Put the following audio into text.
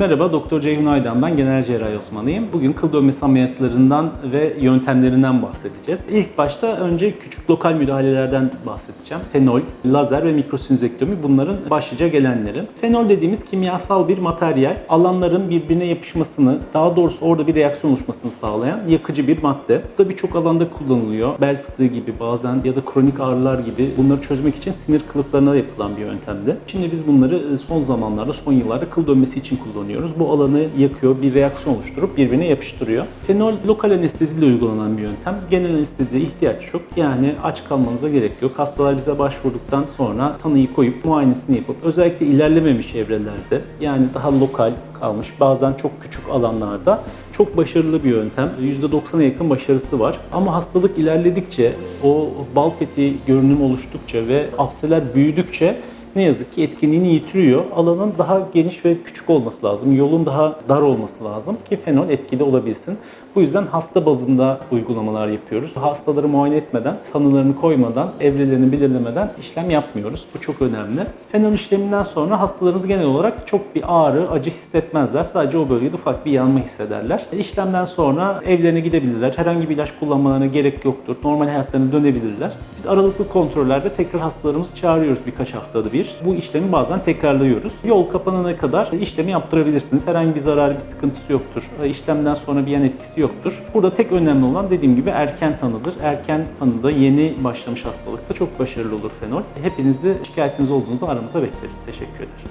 Merhaba, Doktor Ceyhun Aydan ben, genel cerrahi uzmanıyım. Bugün kıl dönmesi ameliyatlarından ve yöntemlerinden bahsedeceğiz. İlk başta önce küçük lokal müdahalelerden bahsedeceğim. Fenol, lazer ve mikrosinüzektomi bunların başlıca gelenleri. Fenol dediğimiz kimyasal bir materyal, alanların birbirine yapışmasını, daha doğrusu orada bir reaksiyon oluşmasını sağlayan yakıcı bir madde. Bu da birçok alanda kullanılıyor. Bel fıtığı gibi bazen ya da kronik ağrılar gibi bunları çözmek için sinir kılıflarına yapılan bir yöntemdi. Şimdi biz bunları e, son zamanlarda, son yıllarda kıl dönmesi için kullanıyoruz. Bu alanı yakıyor, bir reaksiyon oluşturup birbirine yapıştırıyor. Fenol lokal anesteziyle uygulanan bir yöntem. Genel anesteziye ihtiyaç yok. Yani aç kalmanıza gerek yok. Hastalar bize başvurduktan sonra tanıyı koyup muayenesini yapıp özellikle ilerlememiş evrelerde yani daha lokal kalmış bazen çok küçük alanlarda çok başarılı bir yöntem. %90'a yakın başarısı var. Ama hastalık ilerledikçe, o bal peteği görünüm oluştukça ve afseler büyüdükçe ne yazık ki etkinliğini yitiriyor. Alanın daha geniş ve küçük olması lazım. Yolun daha dar olması lazım ki fenol etkili olabilsin. Bu yüzden hasta bazında uygulamalar yapıyoruz. Hastaları muayene etmeden, tanılarını koymadan, evrelerini belirlemeden işlem yapmıyoruz. Bu çok önemli. Fenol işleminden sonra hastalarımız genel olarak çok bir ağrı, acı hissetmezler. Sadece o bölgede ufak bir yanma hissederler. İşlemden sonra evlerine gidebilirler. Herhangi bir ilaç kullanmalarına gerek yoktur. Normal hayatlarına dönebilirler. Biz aralıklı kontrollerde tekrar hastalarımızı çağırıyoruz birkaç haftada bir. Bu işlemi bazen tekrarlıyoruz. Yol kapanana kadar işlemi yaptırabilirsiniz. Herhangi bir zararı, bir sıkıntısı yoktur. İşlemden sonra bir yan etkisi yoktur. Burada tek önemli olan dediğim gibi erken tanıdır. Erken tanıda yeni başlamış hastalıkta çok başarılı olur fenol. Hepinizi şikayetiniz olduğunuzda aramıza bekleriz. Teşekkür ederiz.